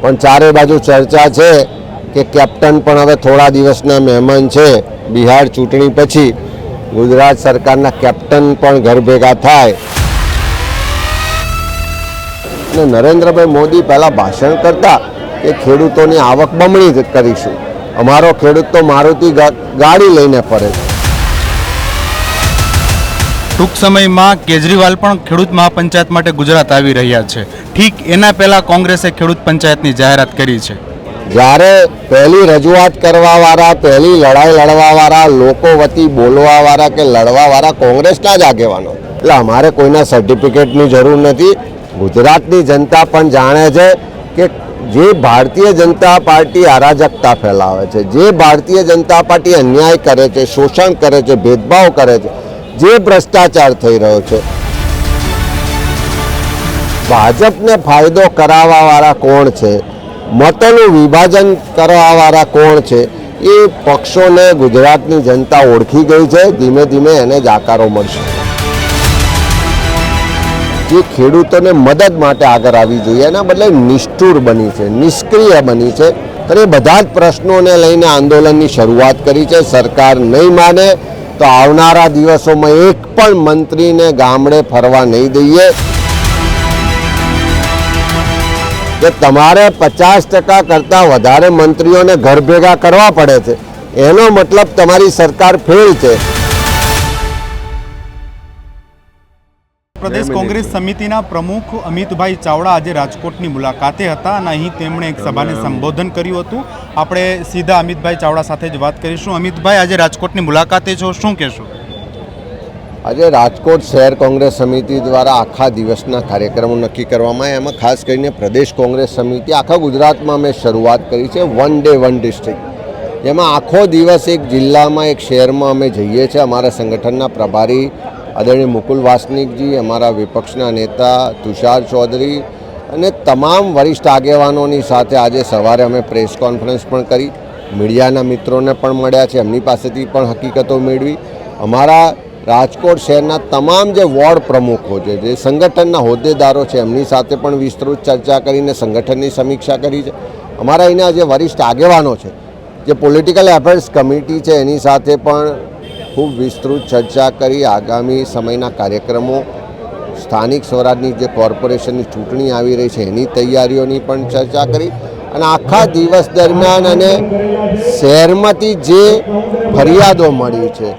પણ ચારે બાજુ ચર્ચા છે કે કેપ્ટન પણ હવે થોડા દિવસના મહેમાન છે. બિહાર ચૂંટણી પછી ગુજરાત સરકારના કેપ્ટન પણ ઘર ભેગા થાય. અને નરેન્દ્રભાઈ મોદી પહેલાં ભાષણ કરતા કે ખેડૂતોની આવક બમણી કરીશું. અમારો ખેડૂત તો મારુતિ ગાડી લઈને ફરે છે. ટૂંક સમયમાં કેજરીવાલ પણ ખેડૂત મહાપંચાયત માટે ગુજરાત આવી રહ્યા છે. ઠીક એના પહેલા કોંગ્રેસે ખેડૂત પંચાયતની જાહેરાત કરી છે. જ્યારે પહેલી રજૂઆત કરવાવાળા, પહેલી લડાઈ લડવાવાળા, લોકો વતી બોલવાવાળા કે લડવાવાળા કોંગ્રેસના જ આગેવાનો. એટલે અમારે કોઈના સર્ટિફિકેટની જરૂર નથી. ગુજરાતની જનતા પણ જાણે છે કે જે ભારતીય જનતા પાર્ટી અરાજકતા ફેલાવે છે. જે ભારતીય જનતા પાર્ટી અન્યાય કરે છે, શોષણ કરે છે, ભેદભાવ કરે છે જે ભ્રષ્ટાચાર થઈ રહ્યો છે. ભાજપને ફાયદો કરાવવાવાળા કોણ છે? મતોનું વિભાજન કરવાવાળા કોણ છે? એ પક્ષોને ગુજરાતની જનતા ઓળખી ગઈ છે. ધીમે ધીમે એને જ આકારો મળશે. જે ખેડૂતોને મદદ માટે આગળ આવી જોઈએ, એના બદલે નિષ્ઠુર બની છે, નિષ્ક્રિય બની છે. અને બધા જ પ્રશ્નોને લઈને આંદોલનની શરૂઆત કરી છે. સરકાર નહીં માને તો આવનારા દિવસોમાં એક પણ મંત્રીને ગામડે ફરવા નહીં દઈએ. કે તમારે પચાસ ટકા કરતાં વધારે મંત્રીઓને ઘર ભેગા કરવા પડે છે, એનો મતલબ તમારી સરકાર ફેલ છે. પ્રદેશ કોંગ્રેસ સમિતિના પ્રમુખ અમિતભાઈ ચાવડા આજે રાજકોટની મુલાકાતે હતા અને અહીં તેમણે એક સભાને સંબોધન કર્યું હતું. આપણે સીધા અમિતભાઈ ચાવડા સાથે જ વાત કરીશું. અમિતભાઈ આજે રાજકોટની મુલાકાતે છો. શું કહેશો? આજે રાજકોટ શહેર કોંગ્રેસ સમિતિ દ્વારા આખા દિવસના કાર્યક્રમો નક્કી કરવામાં. એમાં ખાસ કરીને પ્રદેશ કોંગ્રેસ સમિતિ આખા ગુજરાતમાં મેં શરૂઆત કરી છે વન ડે વન ડિસ્ટ્રિક્ટ. જેમાં આખો દિવસ એક જિલ્લામાં એક શહેરમાં અમે જઈએ છીએ. અમારા સંગઠનના પ્રભારી આદરણીય મુકુલ વાસનિકજી, અમારા વિપક્ષના નેતા તુષાર ચૌધરી અને તમામ વરિષ્ઠ આગેવાનોની સાથે આજે સવારે અમે પ્રેસ કોન્ફરન્સ પણ કરી. મીડિયાના મિત્રોને પણ મળ્યા છે, એમની પાસેથી પણ હકીકતો મેળવી. અમારા રાજકોટ શહેરના તમામ જે વોર્ડ પ્રમુખો છે, જે સંગઠનના હોદ્દેદારો છે, એમની સાથે પણ વિસ્તૃત ચર્ચા કરીને સંગઠનની સમીક્ષા કરી છે. અમારા અહીંના જે વરિષ્ઠ આગેવાનો છે, જે પોલિટિકલ એફેર્સ કમિટી છે, એની સાથે પણ ખૂબ વિસ્તૃત ચર્ચા કરી આગામી સમયના કાર્યક્રમો, સ્થાનિક સ્વરાજની જે કોર્પોરેશનની ચૂંટણી આવી રહી છે એની તૈયારીઓની પણ ચર્ચા કરી અને આખા દિવસ દરમિયાન અને શહેરમાંથી જે ફરિયાદો મળી છે,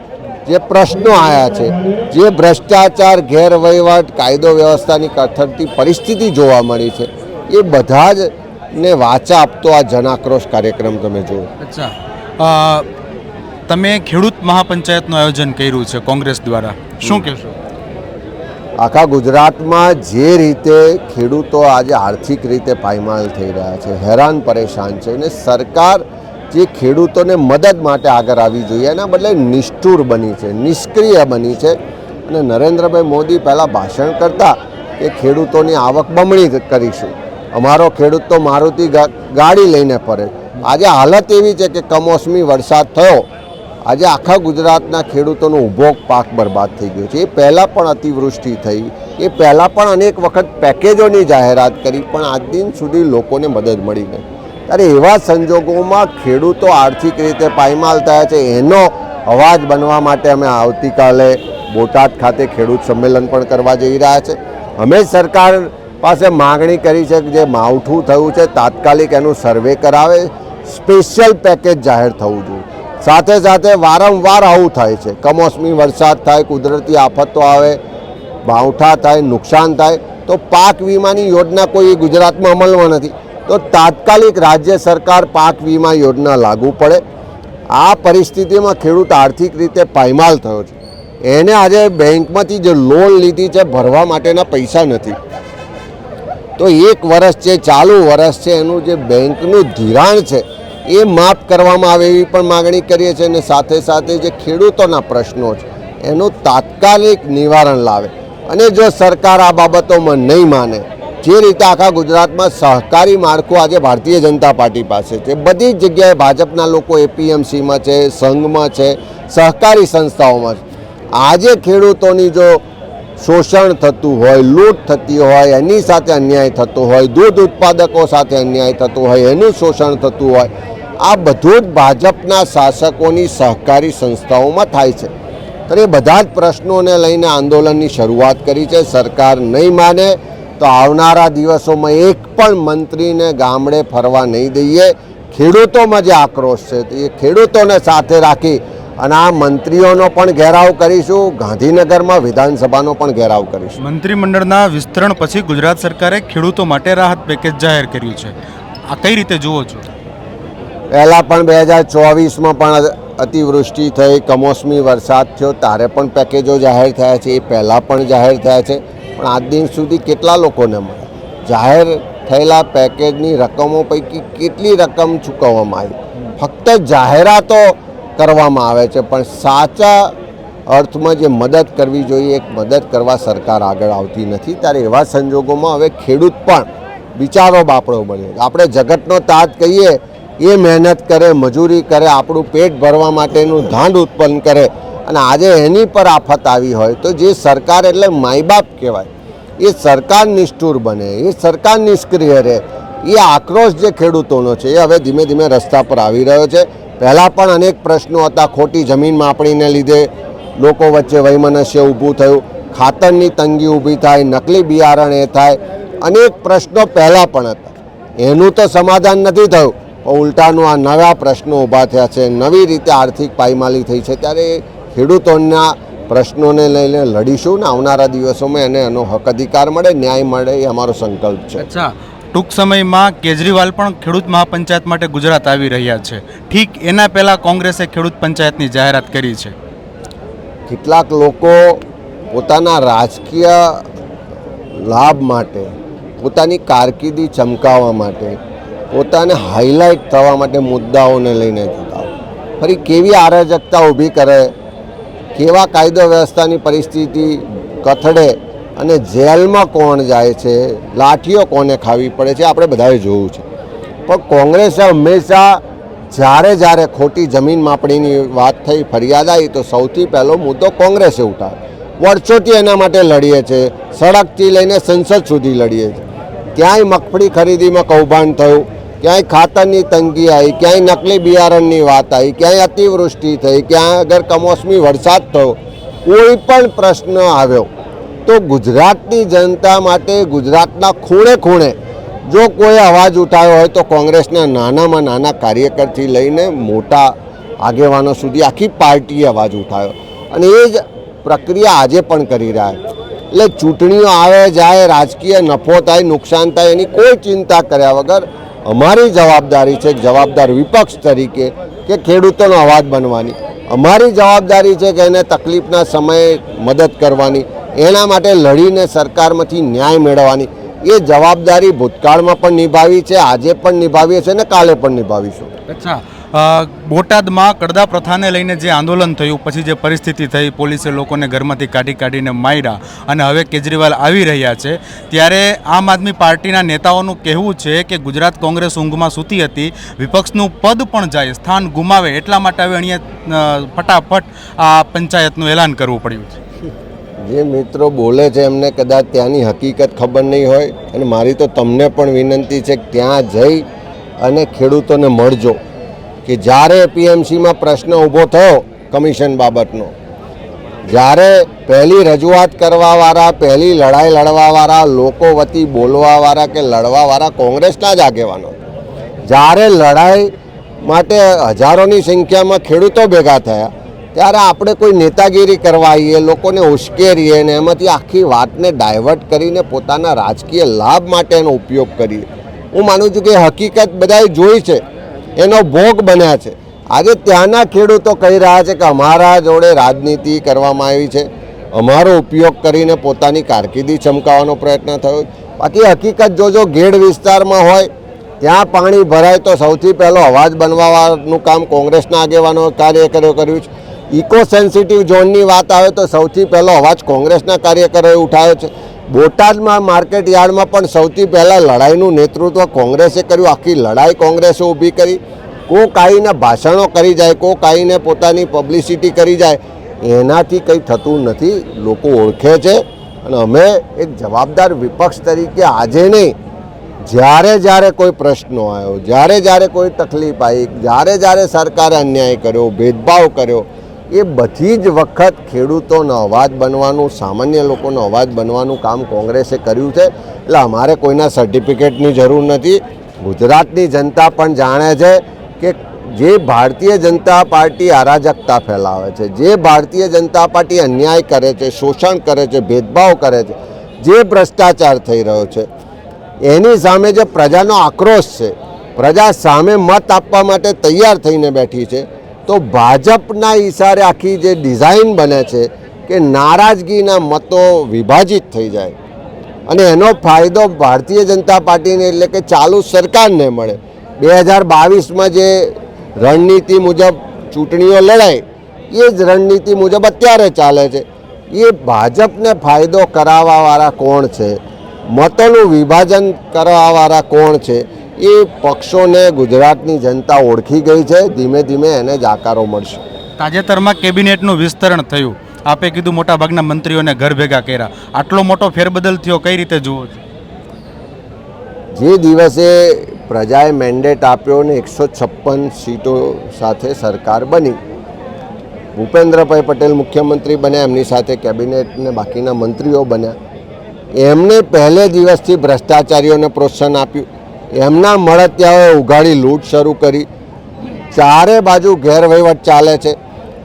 જે પ્રશ્નો આવ્યા છે, જે ભ્રષ્ટાચાર, ગેરવહીવટ, કાયદો વ્યવસ્થાની કથળતી પરિસ્થિતિ જોવા મળી છે, એ બધા જ ને વાચા આપતો આ જનાક્રોશ કાર્યક્રમ તમે જુઓ. અચ્છા. તમે ખેડૂત મહાપંચાયતનું આયોજન કર્યું છે કોંગ્રેસ દ્વારા. શું કહેશો? આખા ગુજરાતમાં જે રીતે ખેડૂતો આજે આર્થિક રીતે પાયમાલ થઈ રહ્યા છે હેરાન પરેશાન છે અને સરકાર જે ખેડૂતોને મદદ માટે આગળ આવી જોઈએ એના બદલે નિષ્ઠુર બની છે નિષ્ક્રિય બની છે. અને નરેન્દ્રભાઈ મોદી પહેલાં ભાષણ કરતા કે ખેડૂતોની આવક બમણી કરીશું. અમારો ખેડૂત તો મારુતિ ગાડી લઈને ફરે. આજે હાલત એવી છે કે કમોસમી વરસાદ થયો આજે આખા ગુજરાતના ખેડૂતોનો ઊભો પાક બરબાદ થઈ ગયો છે. એ પહેલાં પણ અતિવૃષ્ટિ થઈ. એ પહેલાં પણ અનેક વખત પેકેજોની જાહેરાત કરી, પણ આજ દિન સુધી લોકોને મદદ મળી નહીં. ત્યારે એવા સંજોગોમાં ખેડૂતો આર્થિક રીતે પાયમાલ થયા છે. એનો અવાજ બનવા માટે અમે આવતીકાલે બોટાદ ખાતે ખેડૂત સંમેલન પણ કરવા જઈ રહ્યા છે. અમે સરકાર પાસે માગણી કરી છે કે જે માવઠું થયું છે, તાત્કાલિક એનું સર્વે કરાવે. સ્પેશિયલ પેકેજ જાહેર થવું જોઈએ. સાથે સાથે વારંવાર આવું થાય છે. કમોસમી વરસાદ થાય, કુદરતી આફતો આવે ભાવઠા થાય, નુકસાન થાય, તો પાક વીમાની યોજના કોઈ ગુજરાતમાં અમલમાં નથી. તો તાત્કાલિક રાજ્ય સરકાર પાક વીમા યોજના લાગુ પડે. આ પરિસ્થિતિમાં ખેડૂત આર્થિક રીતે પાયમાલ થયો છે. એને આજે બેંકમાંથી જે લોન લીધી છે, ભરવા માટેના પૈસા નથી. તો એક વર્ષ છે ચાલુ વર્ષ છે, એનું જે બેંકનું ધિરાણ છે એ માફ કરવામાં આવે એવી પણ માગણી કરીએ છીએ અને સાથે સાથે જે ખેડૂતોના પ્રશ્નો છે, એનું તાત્કાલિક નિવારણ લાવે. અને જો સરકાર આ બાબતોમાં નહીં માને, જે રીતે આખા ગુજરાતમાં સહકારી માળખું આજે ભારતીય જનતા પાર્ટી પાસે છે, બધી જ જગ્યાએ ભાજપના લોકો એપીએમસીમાં છે, સંઘમાં છે, સહકારી સંસ્થાઓમાં છે. આજે ખેડૂતોની જો શોષણ થતું હોય, લૂંટ થતી હોય, એની સાથે અન્યાય થતો હોય, દૂધ ઉત્પાદકો સાથે અન્યાય થતો હોય, એનું શોષણ થતું હોય આ બધું જ ભાજપના શાસકોની સહકારી સંસ્થાઓમાં થાય છે. તો એ બધા જ પ્રશ્નોને લઈને આંદોલનની શરૂઆત કરી છે. સરકાર નહીં માને તો આવનારા દિવસોમાં એક પણ મંત્રીને ગામડે ફરવા નહીં દઈએ. ખેડૂતોમાં જે આક્રોશ છે એ ખેડૂતોને સાથે રાખી અને આ મંત્રીઓનો પણ ઘેરાવ કરીશું, ગાંધીનગરમાં વિધાનસભાનો પણ ઘેરાવ કરીશું. મંત્રીમંડળના વિસ્તરણ પછી ગુજરાત સરકારે ખેડૂતો માટે રાહત પેકેજ જાહેર કર્યું છે. આ કઈ રીતે જુઓ છો? પહેલાં પણ બે હજાર ચોવીસમાં પણ અતિવૃષ્ટિ થઈ, કમોસમી વરસાદ થયો. ત્યારે પણ પેકેજો જાહેર થયા છે, એ પહેલાં પણ જાહેર થયા છે. પણ આજ દિન સુધી કેટલા લોકોને મળ્યા? જાહેર થયેલા પેકેજની રકમો પૈકી કેટલી રકમ ચૂકવવામાં આવી? ફક્ત જાહેરાતો કરવામાં આવે છે, પણ સાચા અર્થમાં જે મદદ કરવી જોઈએ, એક મદદ કરવા સરકાર આગળ આવતી નથી. ત્યારે એવા સંજોગોમાં હવે ખેડૂત પણ વિચારો બાપડો બન્યો આપણે જગતનો તાજ કહીએ એ મહેનત કરે, મજૂરી કરે, આપણું પેટ ભરવા માટેનું ધાંડ ઉત્પન્ન કરે અને આજે એની પર આફત આવી હોય તો જે સરકાર એટલે માયબાપ કહેવાય. એ સરકાર નિષ્ઠુર બને, એ સરકાર નિષ્ક્રિય રહે. એ આક્રોશ જે ખેડૂતોનો છે, એ હવે ધીમે ધીમે રસ્તા પર આવી રહ્યો છે. પહેલાં પણ અનેક પ્રશ્નો હતા, ખોટી જમીન માપણીને લીધે લોકો વચ્ચે વૈમનસ્ય ઊભું થયું, ખાતરની તંગી ઊભી થાય, નકલી બિયારણ એ થાય, અનેક પ્રશ્નો પહેલાં પણ હતા. એનું તો સમાધાન નથી થયું. ઉલટાનું આ નવા પ્રશ્નો ઊભા થયા છે. નવી રીતે આર્થિક પાયમાલી થઈ છે. ત્યારે ખેડૂતોના પ્રશ્નોને લઈને લડીશું ને આવનારા દિવસોમાં એને એનો હક અધિકાર મળે ન્યાય મળે એ અમારો સંકલ્પ છે. અચ્છા ટૂંક સમયમાં કેજરીવાલ પણ ખેડૂત મહાપંચાયત માટે ગુજરાત આવી રહ્યા છે. ઠીક એના પહેલાં કોંગ્રેસે ખેડૂત પંચાયતની જાહેરાત કરી છે. કેટલાક લોકો પોતાના રાજકીય લાભ માટે પોતાની કારકિર્દી ચમકાવવા માટે પોતાને હાઇલાઇટ થવા માટે મુદ્દાઓને લઈને જતા ફરી કેવી અરાજકતા ઊભી કરે, કેવા કાયદો વ્યવસ્થાની પરિસ્થિતિ કથડે અને જેલમાં કોણ જાય છે, લાઠીઓ કોને ખાવી પડે છે, આપણે બધાએ જોયું છે. પણ કોંગ્રેસે હંમેશા જ્યારે જ્યારે ખોટી જમીન માપણીની વાત થઈ, ફરિયાદ આવી, તો સૌથી પહેલો મુદ્દો કોંગ્રેસે ઉઠાવ્યો. વર્ષોથી એના માટે લડીએ છે, સડકથી લઈને સંસદ સુધી લડીએ છીએ ક્યાંય મગફળી ખરીદીમાં કૌભાંડ થયું ક્યાંય ખાતરની તંગી આવી, ક્યાંય નકલી બિયારણની વાત આવી, ક્યાંય અતિવૃષ્ટિ થઈ ક્યાંય અગર કમોસમી વરસાદ થયો, કોઈ પણ પ્રશ્ન આવ્યો, તો ગુજરાતની જનતા માટે, ગુજરાતના ખૂણે ખૂણે જો કોઈ અવાજ ઉઠાવ્યો હોય તો કોંગ્રેસના નાનામાં નાના કાર્યકરથી લઈને મોટા આગેવાનો સુધી આખી પાર્ટીએ અવાજ ઉઠાવ્યો અને એ જ પ્રક્રિયા આજે પણ કરી રહ્યા એટલે ચૂંટણીઓ આવે, જાય, રાજકીય નફો થાય, નુકસાન થાય, એની કોઈ ચિંતા કર્યા વગર અમારી જવાબદારી છે જવાબદાર વિપક્ષ તરીકે કે ખેડૂતોનો અવાજ બનવાની. અમારી જવાબદારી છે કે એને તકલીફના સમયે મદદ કરવાની, એના માટે લડીને સરકારમાંથી ન્યાય મેળવવાની. એ જવાબદારી ભૂતકાળમાં પણ નિભાવી છે, આજે પણ નિભાવીએ છીએ અને કાલે પણ નિભાવીશું. અચ્છા. બોટાદમાં કડદા પ્રથાને લઈને જે આંદોલન થયું, પછી જે પરિસ્થિતિ થઈ, પોલીસે લોકોને ઘરમાંથી કાઢી કાઢીને માર્યા અને હવે કેજરીવાલ આવી રહ્યા છે. ત્યારે આમ આદમી પાર્ટીના નેતાઓનું કહેવું છે કે ગુજરાત કોંગ્રેસ ઊંઘમાં સૂતી હતી, વિપક્ષનું પદ પણ જાય, સ્થાન ગુમાવે, એટલા માટે હવે અહીંયા ફટાફટ આ પંચાયતનું એલાન કરવું પડ્યું છે. જે મિત્રો બોલે છે એમને કદાચ ત્યાંની હકીકત ખબર નહીં હોય, અને મારી તો તમને પણ વિનંતી છે ત્યાં જઈ અને ખેડૂતોને મળજો. કે જ્યારે પીએમસીમાં પ્રશ્ન ઊભો થયો કમિશન બાબતનો, જ્યારે પહેલી રજૂઆત કરવાવાળા, પહેલી લડાઈ લડવાવાળા, લોકો વતી બોલવાવાળા કે લડવાવાળા કોંગ્રેસના જ આગેવાનો જ્યારે લડાઈ માટે હજારોની સંખ્યામાં ખેડૂતો ભેગા થયા, ત્યારે આપણે કોઈ નેતાગીરી કરવા આવીએ, લોકોને ઉશ્કેરીએ ને એમાંથી આખી વાતને ડાયવર્ટ કરીને પોતાના રાજકીય લાભ માટે એનો ઉપયોગ કરીએ. હું માનું છું કે હકીકત બધાએ જોઈ છે. એનો ભોગ બન્યા છે. આજે ત્યાંના ખેડૂતો કહી રહ્યા છે કે અમારા જોડે રાજનીતિ કરવામાં આવી છે. અમારો ઉપયોગ કરીને પોતાની કારકિર્દી ચમકાવવાનો પ્રયત્ન થયો. બાકી હકીકત જોજો, ગેડ વિસ્તારમાં હોય, ત્યાં પાણી ભરાય તો સૌથી પહેલો અવાજ બનવાનું કામ કોંગ્રેસના આગેવાનો કાર્યકરો કર્યું છે. ઇકો સેન્સિટિવ ઝોનની વાત આવે તો સૌથી પહેલો અવાજ કોંગ્રેસના કાર્યકરોએ ઉઠાવ્યો છે. બોટાદમાં માર્કેટ યાર્ડમાં પણ સૌથી પહેલાં લડાઈનું નેતૃત્વ કોંગ્રેસે કર્યું. આખી લડાઈ કોંગ્રેસે ઊભી કરી. કોક આવીને ભાષણો કરી જાય કોક આવીને પોતાની પબ્લિસિટી કરી જાય, એનાથી કંઈ થતું નથી. લોકો ઓળખે છે અને અમે એક જવાબદાર વિપક્ષ તરીકે આજે નહીં, જ્યારે જ્યારે કોઈ પ્રશ્નો આવ્યો, જ્યારે જ્યારે કોઈ તકલીફ આવી, જ્યારે જ્યારે સરકારે અન્યાય કર્યો, ભેદભાવ કર્યો એ બધી જ વખત ખેડૂતોનો અવાજ બનવાનું, સામાન્ય લોકોનો અવાજ બનવાનું કામ કોંગ્રેસે કર્યું છે. એટલે અમારે કોઈના સર્ટિફિકેટની જરૂર નથી. ગુજરાતની જનતા પણ જાણે છે કે જે ભારતીય જનતા પાર્ટી અરાજકતા ફેલાવે છે, જે ભારતીય જનતા પાર્ટી અન્યાય કરે છે, શોષણ કરે છે, ભેદભાવ કરે છે, જે ભ્રષ્ટાચાર થઈ રહ્યો છે, એની સામે જે પ્રજાનો આક્રોશ છે, પ્રજા સામે મત આપવા માટે તૈયાર થઈને બેઠી છે તો ભાજપના ઈશારે આખી જે ડિઝાઇન બને છે કે નારાજગીના મતો વિભાજિત થઈ જાય. અને એનો ફાયદો ભારતીય જનતા પાર્ટીને એટલે કે ચાલુ સરકારને મળે. બે હજાર બાવીસમાં જે રણનીતિ મુજબ ચૂંટણીઓ લડાય એ જ રણનીતિ મુજબ અત્યારે ચાલે છે. એ ભાજપને ફાયદો કરાવવાવાળા કોણ છે? મતોનું વિભાજન કરવાવાળા કોણ છે? એ પક્ષોને ગુજરાતની જનતા ઓળખી ગઈ છે. ધીમે ધીમે એને જાકારો મળશે. તાજેતરમાં કેબિનેટનું વિસ્તરણ થયું. આપે કીધું મોટાભાગના મંત્રીઓને ઘર ભેગા કર્યા. આટલો મોટો ફેરબદલ થયો કઈ રીતે જુઓ જે દિવસે પ્રજાએ મેન્ડેટ આપ્યો ને એકસો છપ્પન સીટો સાથે સરકાર બની ભૂપેન્દ્રભાઈ પટેલ મુખ્યમંત્રી બન્યા એમની સાથે કેબિનેટ ને બાકીના મંત્રીઓ બન્યા. એમને પહેલે દિવસથી ભ્રષ્ટાચારીઓને પ્રોત્સાહન આપ્યું. એમના મળતિયાઓએ ઉઘાડી લૂંટ શરૂ કરી. ચારે બાજુ ગેરવહીવટ ચાલે છે.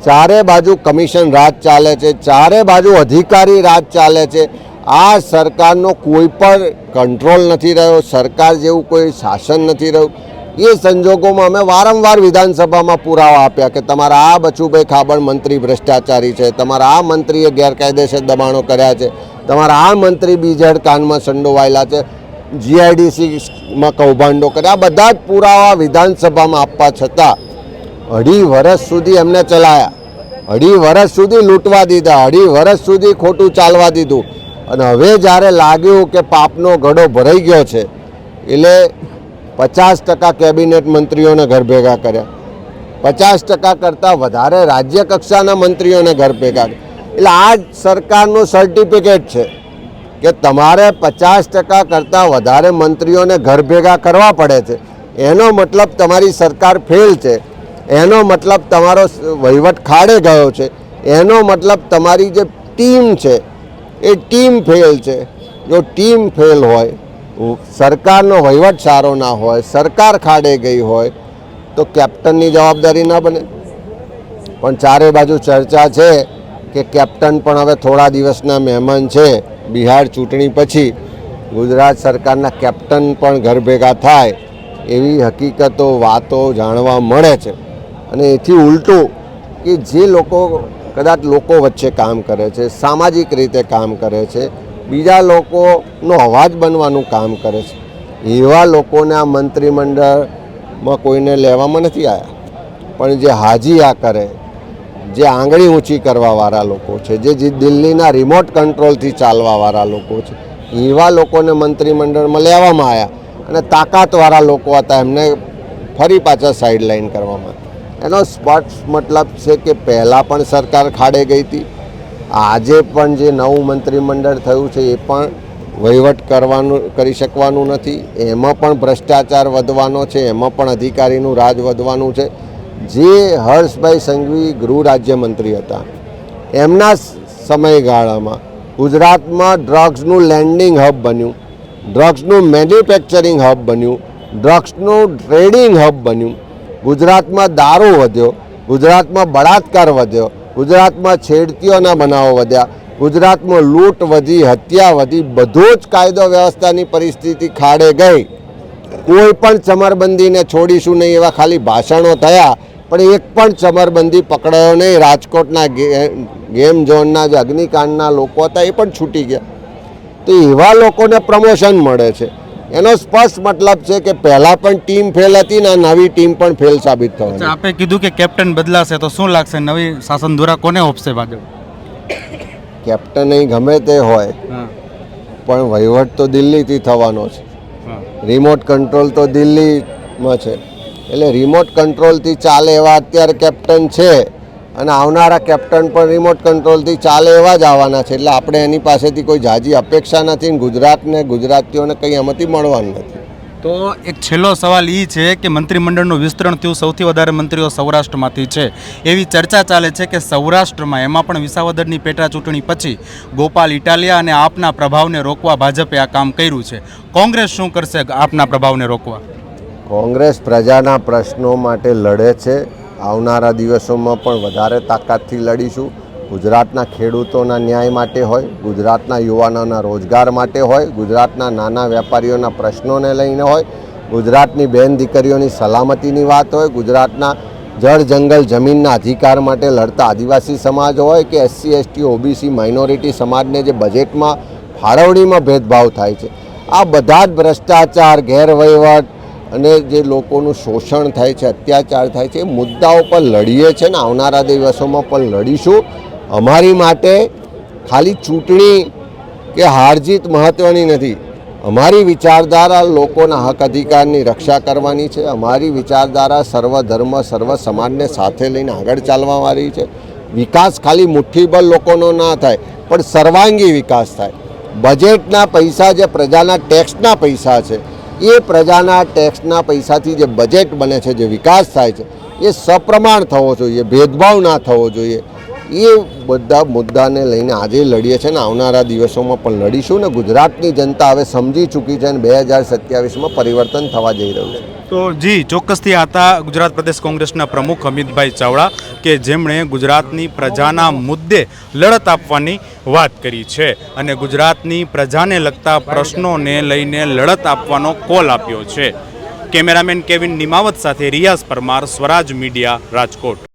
ચારે બાજુ કમિશન રાજ ચાલે છે. ચારે બાજુ અધિકારી રાજ ચાલે છે. આ સરકારનો કોઈ પણ કંટ્રોલ નથી રહ્યો. સરકાર જેવું કોઈ શાસન નથી રહ્યું. એ સંજોગોમાં અમે વારંવાર વિધાનસભામાં પુરાવા આપ્યા કે તમારા આ બચુભાઈ ખાબડ મંત્રી ભ્રષ્ટાચારી છે. તમારા આ મંત્રીએ ગેરકાયદેસર દબાણો કર્યા છે. તમારા આ મંત્રી બીજેડ કાનમાં સંડોવાયેલા છે. જીઆઈડીસીમાં કૌભાંડો કર્યા. આ બધા જ પુરાવા વિધાનસભામાં આપવા છતાં અઢી વર્ષ સુધી એમને ચલાયા. અઢી વર્ષ સુધી લૂંટવા દીધા. અઢી વર્ષ સુધી ખોટું ચાલવા દીધું. અને હવે જ્યારે લાગ્યું કે પાપનો ઘડો ભરાઈ ગયો છે, એટલે પચાસ ટકા કેબિનેટ મંત્રીઓને ઘર ભેગા કર્યા. પચાસ ટકા કરતાં વધારે રાજ્ય કક્ષાના મંત્રીઓને ઘર ભેગા કર્યા. એટલે આ જ સરકારનું સર્ટિફિકેટ છે. કે તમારે પચાસ ટકા કરતાં વધારે મંત્રીઓને ઘર ભેગા કરવા પડે છે. એનો મતલબ તમારી સરકાર ફેલ છે. એનો મતલબ તમારો વહીવટ ખાડે ગયો છે. એનો મતલબ તમારી જે ટીમ છે, એ ટીમ ફેલ છે. જો ટીમ ફેલ હોય, સરકારનો વહીવટ સારો ના હોય, સરકાર ખાડે ગઈ હોય, તો કેપ્ટનની જવાબદારી ના બને. પણ ચારે બાજુ ચર્ચા છે કે કેપ્ટન પણ હવે થોડા દિવસના મહેમાન છે. બિહાર ચૂંટણી પછી ગુજરાત સરકારના કેપ્ટન પણ ઘર ભેગા થાય એવી હકીકતો, વાતો જાણવા મળે છે. અને એથી ઉલટું કે જે લોકો કદાચ લોકો વચ્ચે કામ કરે છે, સામાજિક રીતે કામ કરે છે, બીજા લોકોનો અવાજ બનવાનું કામ કરે છે, એવા લોકોને આ મંત્રીમંડળમાં કોઈને લેવામાં નથી આવ્યા પણ જે હાજી આ કરે જે આંગળી ઊંચી કરવાવાળા લોકો છે, જે દિલ્હીના રિમોટ કંટ્રોલથી ચાલવાવાળા લોકો છે, એવા લોકોને મંત્રીમંડળમાં લેવામાં આવ્યા અને તાકાતવાળા લોકો હતા, એમને ફરી પાછા સાઇડલાઇન કરવામાં. એનો સ્પષ્ટ મતલબ છે કે પહેલાં પણ સરકાર ખાડે ગઈ હતી, આજે પણ જે નવું મંત્રીમંડળ થયું છે, એ પણ વહીવટ કરવાનું, કરી શકવાનું નથી એમાં પણ ભ્રષ્ટાચાર વધવાનો છે, એમાં પણ અધિકારીનું રાજ વધવાનું છે જે હર્ષભાઈ સંઘવી ગૃહ રાજ્યમંત્રી હતા, એમના સમયગાળામાં ગુજરાતમાં ડ્રગ્સનું લેન્ડિંગ હબ બન્યું, ડ્રગ્સનું મેન્યુફેક્ચરિંગ હબ બન્યું, ડ્રગ્સનું ટ્રેડિંગ હબ બન્યું. ગુજરાતમાં દારૂ વધ્યો, ગુજરાતમાં બળાત્કાર વધ્યો, ગુજરાતમાં છેડતીઓના બનાવો વધ્યા, ગુજરાતમાં લૂંટ વધી, હત્યા વધી, બધો જ કાયદો વ્યવસ્થાની પરિસ્થિતિ ખાડે ગઈ. કોઈ પણ ચમરબંધીને છોડીશું નહીં એવા ખાલી ભાષણો થયા પણ એક પણ ચમરબંધી પકડાયો નહીં. રાજકોટના ગેમ ઝોનના જે અગ્નિકાંડના લોકો હતા એ પણ છૂટી ગયા. તો એવા લોકોને પ્રમોશન મળે છે. એનો સ્પષ્ટ મતલબ છે કે પહેલાં પણ ટીમ ફેલ હતી ને નવી ટીમ પણ ફેલ સાબિત થવાની. આપે કીધું કે કેપ્ટન બદલાશે તો શું લાગશે? નવી શાસન દ્વારા કોને ઓપશે ભાજપ? કેપ્ટન અહીં ગમે તે હોય પણ વહીવટ તો દિલ્હીથી થવાનો છે. રિમોટ કંટ્રોલ તો દિલ્હીમાં છે. એટલે રિમોટ કંટ્રોલથી ચાલે એવા અત્યારે કેપ્ટન છે અને આવનારા કેપ્ટન પણ રિમોટ કંટ્રોલથી ચાલે એવા જ આવવાના છે. એટલે આપણે એની પાસેથી કોઈ જાજી અપેક્ષા નથી ગુજરાતને ગુજરાતીઓને કંઈ એમાંથી મળવાનું નથી. તો એક છેલ્લો સવાલ એ છે કે મંત્રીમંડળનું વિસ્તરણ થયું સૌથી વધારે મંત્રીઓ સૌરાષ્ટ્રમાંથી છે. એવી ચર્ચા ચાલે છે કે સૌરાષ્ટ્રમાં એમાં પણ વિસાવદરની પેટા ચૂંટણી પછી ગોપાલ ઇટાલિયા અને આપના પ્રભાવને રોકવા ભાજપે આ કામ કર્યું છે. કોંગ્રેસ શું કરશે આપના પ્રભાવને રોકવા? કોંગ્રેસ પ્રજાના પ્રશ્નો માટે લડે છે. આવનારા દિવસોમાં પણ વધારે તાકાતથી લડીશું. ગુજરાતના ખેડૂતોના ન્યાય માટે હોય, ગુજરાતના યુવાનોના રોજગાર માટે હોય, ગુજરાતના નાના વેપારીઓના પ્રશ્નોને લઈને હોય, ગુજરાતની બેન દીકરીઓની સલામતીની વાત હોય, ગુજરાતના જળ જંગલ જમીનના અધિકાર માટે લડતા આદિવાસી સમાજ હોય કે એસસી, એસટી, ઓબીસી, માઇનોરિટી સમાજને જે બજેટમાં ફાળવણીમાં ભેદભાવ થાય છે. આ બધા જ ભ્રષ્ટાચાર, ગેરવહીવટ અને જે લોકોનું શોષણ થાય છે, અત્યાચાર થાય છે, એ મુદ્દાઓ પર લડીએ છે ને આવનારા દિવસોમાં પણ લડીશું. અમારી માટે ખાલી ચૂંટણી કે હારજીત મહત્ત્વની નથી. અમારી વિચારધારા લોકોના હક અધિકારની રક્ષા કરવાની છે. અમારી વિચારધારા સર્વ ધર્મ, સર્વ સમાજને સાથે લઈને આગળ ચાલવાવાળી છે. વિકાસ ખાલી મુઠ્ઠીભર લોકોનો ના થાય, પણ સર્વાંગી વિકાસ થાય. બજેટના પૈસા જે પ્રજાના ટેક્સના પૈસા છે, એ પ્રજાના ટેક્સના પૈસાથી જે બજેટ બને છે, જે વિકાસ થાય છે, એ સપ્રમાણ થવો જોઈએ, ભેદભાવ ના થવો જોઈએ. એ બધા મુદ્દાને લઈને આજે લડીએ છીએ ને આવનારા દિવસોમાં પણ લડીશું ને ગુજરાતની જનતા હવે સમજી ચૂકી છે અને બે હજાર સત્યાવીસમાં પરિવર્તન થવા જઈ રહ્યું છે. તો જી, ચોક્કસથી આતા ગુજરાત પ્રદેશ કોંગ્રેસના પ્રમુખ અમિતભાઈ ચાવડા કે જેમણે ગુજરાતની પ્રજાના મુદ્દે લડત આપવાની વાત કરી છે અને ગુજરાતની પ્રજાને લગતા પ્રશ્નોને લઈને લડત આપવાનો કોલ આપ્યો છે. કેમેરામેન કેવિન નિમાવત સાથે રિયાઝ પરમાર, સ્વરાજ મીડિયા, રાજકોટ.